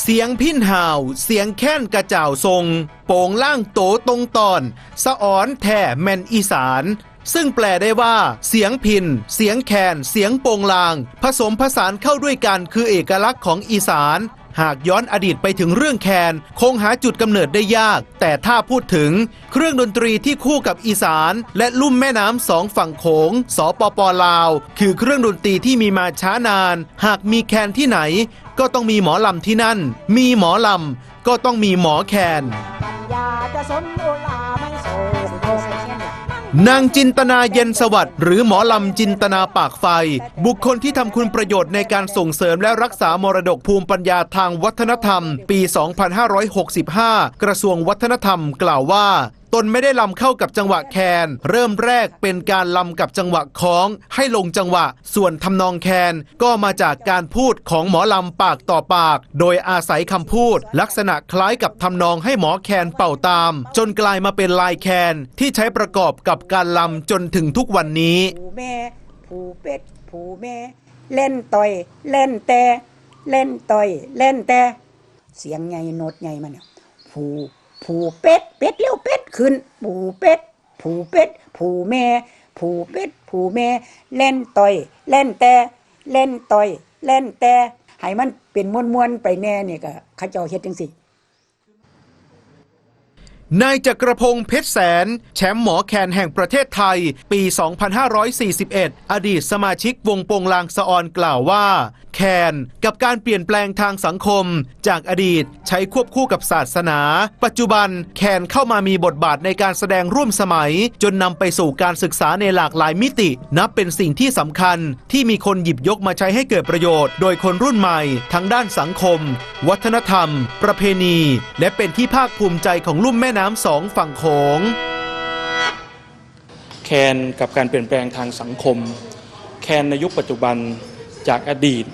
เสียงพินห่าว เสียงแค้นกระเจ่าทรง โป่งล่างโตตรงตอน สะอ้อนแท่แมนอีสาน ซึ่งแปลได้ว่า เสียงพิน เสียงแคน เสียงโป่งลาง ผสมผสานเข้าด้วยกันคือเอกลักษณ์ของอีสาน หากย้อนอดีตไปถึงเรื่องแคน คงหาจุดกำเนิดได้ยาก แต่ถ้าพูดถึงเครื่องดนตรีที่คู่กับอีสาน และลุ่มแม่น้ำสองฝั่งโขงสปปลาว คือเครื่องดนตรีที่มีมาช้านาน หากมีแคนที่ไหน ก็ต้องมีหมอลำที่นั่น มีหมอลำก็ต้องมีหมอแคนปัญญาจะสนโอลา นางจินตนาเย็นสวัสดิ์หรือหมอลำจินตนาปากไฟ บุคคลที่ทำคุณประโยชน์ในการส่งเสริมและรักษามรดกภูมิปัญญาทางวัฒนธรรม ปี 2565 กระทรวงวัฒนธรรมกล่าวว่า ตนไม่ได้ลำเข้ากับจังหวะแคน เริ่มแรกเป็นการลำกับจังหวะคล้อง ให้ลงจังหวะ ส่วนทำนองแคน ก็มาจากการพูดของหมอลำปากต่อปาก โดยอาศัยคำพูด ลักษณะคล้ายกับทำนองให้หมอแคนเป่าตาม จนกลายมาเป็นลายแคน ที่ใช้ประกอบกับการลำจนถึงทุกวันนี้ ผู้แม่ผู้เป็ดผู้แม่ เล่นต่อย เล่นแต่เล่นต่อย เล่นแต่เสียงใหญ่โนดใหญ่มันเนี่ยผูผูเป็ดเป็ดเร็วเป็ด ขึ้น ผูเป็ด ผูเป็ด ผูแม่ ผูเป็ด ผูแม่ เล่นต่อย เล่นแต่เล่นต่อย เล่นแต่ให้มันเป็นม้วนๆไปแน่เนี่ยก็ข้าเจ้าเฮ็ดจังสิ นายจักรพงศ์เพชรแสน แชมป์หมอแคนแห่งประเทศไทย ปี 2541 อดีตสมาชิกวงโปงลางสะออนกล่าวว่า แคนกับการเปลี่ยนแปลงทางสังคม จากอดีตใช้ควบคู่กับศาสนา ปัจจุบันแคนเข้ามามีบทบาทในการแสดงร่วมสมัย จนนำไปสู่การศึกษาในหลากหลายมิติ นับเป็นสิ่งที่สำคัญที่มีคนหยิบยกมาใช้ให้เกิดประโยชน์ โดยคนรุ่นใหม่ ทั้งด้านสังคม วัฒนธรรม ประเพณี และเป็นที่ภาคภูมิใจของลุ่มแม่น้ำสองฝั่งโขงแคนกับการเปลี่ยนแปลงทางสังคม แคนในยุคปัจจุบันจากอดีต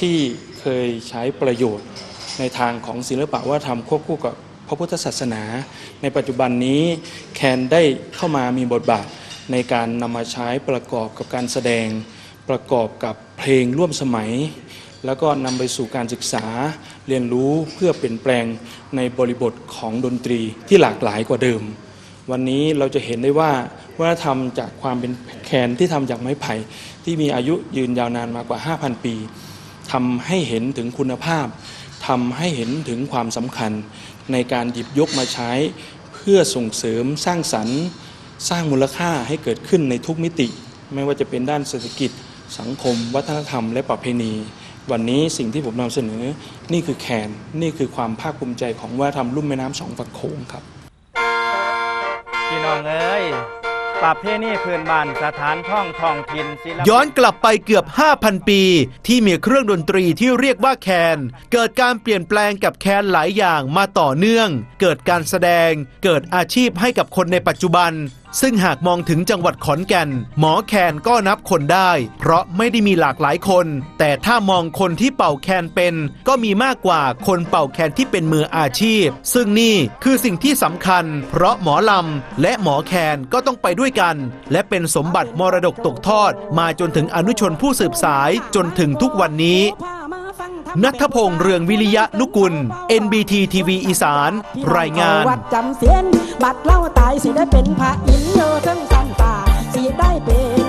ที่เคยใช้ประโยชน์ในทางของศิลปะวัฒนธรรมควบคู่กับพระพุทธศาสนา ในปัจจุบันนี้แคนได้เข้ามามีบทบาทในการนำมาใช้ประกอบกับการแสดงประกอบกับเพลงร่วมสมัย แล้วก็นำไปสู่การศึกษาเรียนรู้เพื่อเปลี่ยนแปลงในบริบทของดนตรีที่หลากหลายกว่าเดิม วันนี้เราจะเห็นได้ว่าวัฒนธรรมจากความเป็นแคนที่ทำจากไม้ไผ่ที่มีอายุยืนยาวนานมากว่า 5,000 ปีทำให้เห็นถึงคุณภาพทำให้เห็นถึงความสำคัญในการหยิบยกมาใช้ เพื่อส่งเสริมสร้างสรรค์สร้างมูลค่าให้เกิดขึ้นในทุกมิติ ไม่ว่าจะเป็นด้านเศรษฐกิจ สังคม วัฒนธรรม และประเพณี วันนี้สิ่งที่ผมนำเสนอ นี่คือแคนนี่คือความภาคภูมิใจของวัฒนธรรมลุ่มแม่น้ำสองฝั่งโขงครับ พี่น้องเอ้ยประเพณีพื้นบ้านสถานท่องท่องถิ่นศิลปะย้อนกลับไปเกือบ 5,000 ปี ที่มีเครื่องดนตรีที่เรียกว่าแคน เกิดการเปลี่ยนแปลงกับแคนหลายอย่างมาต่อเนื่อง เกิดการแสดง เกิดอาชีพให้กับคนในปัจจุบัน ซึ่งหากมองถึงจังหวัดขอนแก่น หมอแคนก็นับคนได้ เพราะไม่ได้มีหลากหลายคน แต่ถ้ามองคนที่เป่าแคนเป็น ก็มีมากกว่าคนเป่าแคนที่เป็นมืออาชีพ ซึ่งนี่คือสิ่งที่สำคัญ เพราะหมอลำและหมอแคนก็ต้องไปด้วยกัน และเป็นสมบัติมรดกตกทอด มาจนถึงอนุชนผู้สืบสายจนถึงทุกวันนี้ นัทพงษ์เรืองวิริยะนุกุล NBT TV อีสาน รายงาน วัดจำเสียน บัดเล่าตายสิได้เป็นพระอินทร์โยเทั้งสันตาสิได้เป็น